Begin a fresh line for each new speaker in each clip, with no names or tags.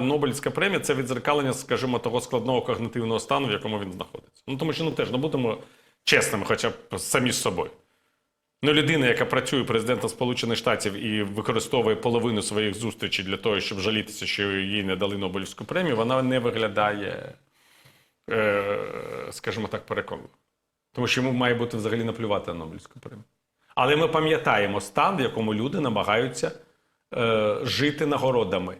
Нобелівська премія це відзеркалення, скажімо, того складного когнитивного стану, в якому він знаходиться. Ну тому що ну теж ну будемо чесними, хоча б самі з собою. Ну, людина, яка працює президентом Сполучених Штатів і використовує половину своїх зустрічей для того, щоб жалітися, що їй не дали Нобелівську премію, вона не виглядає, е, скажімо так, переконливо. Тому що йому має бути взагалі наплювати на Нобелівську премію. Але ми пам'ятаємо стан, в якому люди намагаються е, жити нагородами.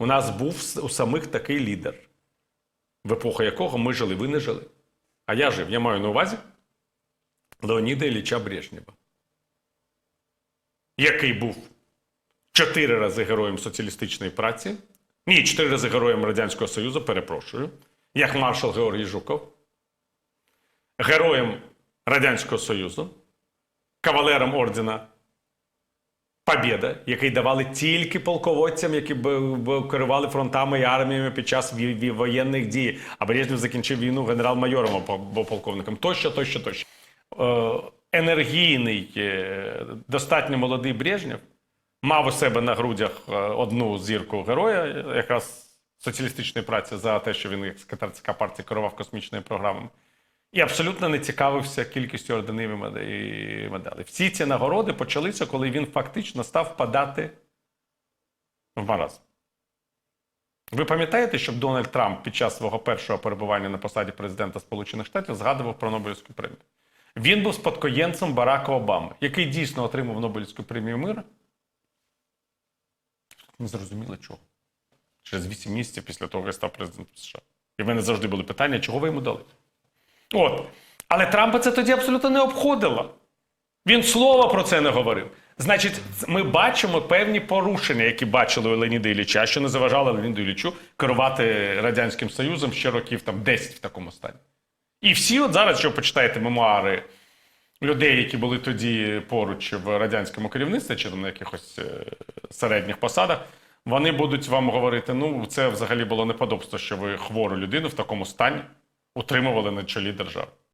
У нас був у самих такий лідер, в епоху якого ми жили, ви не жили. А я жив. Я маю на увазі Леоніда Ілліча Брежнєва, який був чотири рази героєм соціалістичної праці, ні, чотири рази героєм Радянського Союзу, перепрошую, як маршал Георгій Жуков, героєм Радянського Союзу, кавалером ордена Побєда, який давали тільки полководцям, які б, керували фронтами і арміями під час воєнних дій. А Брежнєв закінчив війну генерал-майором або полковником. Тощо, тощо, тощо. Е, енергійний, е, достатньо молодий Брежнєв мав у себе на грудях е, одну зірку героя, якраз соціалістичної праці за те, що він як секретар ЦК партії керував космічними програмами. І абсолютно не цікавився кількістю орденів і медалей. Всі ці нагороди почалися, коли він фактично став впадати в маразм. Ви пам'ятаєте, щоб Дональд Трамп під час свого першого перебування на посаді президента Сполучених Штатів згадував про Нобелівську премію? Він був спадкоємцем Барака Обами, який дійсно отримав Нобелівську премію мира. Не зрозуміло чого. Через 8 місяців після того, як став президентом США. І в мене завжди були питання, чого ви йому дали? От. Але Трампа це тоді абсолютно не обходило. Він слова про це не говорив. Значить, ми бачимо певні порушення, які бачили у Леоніда Ілліча, що не заважало Леоніду Іллічу керувати Радянським Союзом ще років там 10 в такому стані. І всі, от зараз, що почитаєте мемуари людей, які були тоді поруч в радянському керівництві чи там на якихось е, середніх посадах, вони будуть вам говорити: ну, це взагалі було неподобство, що ви хвору людину в такому стані утримували на чолі держави.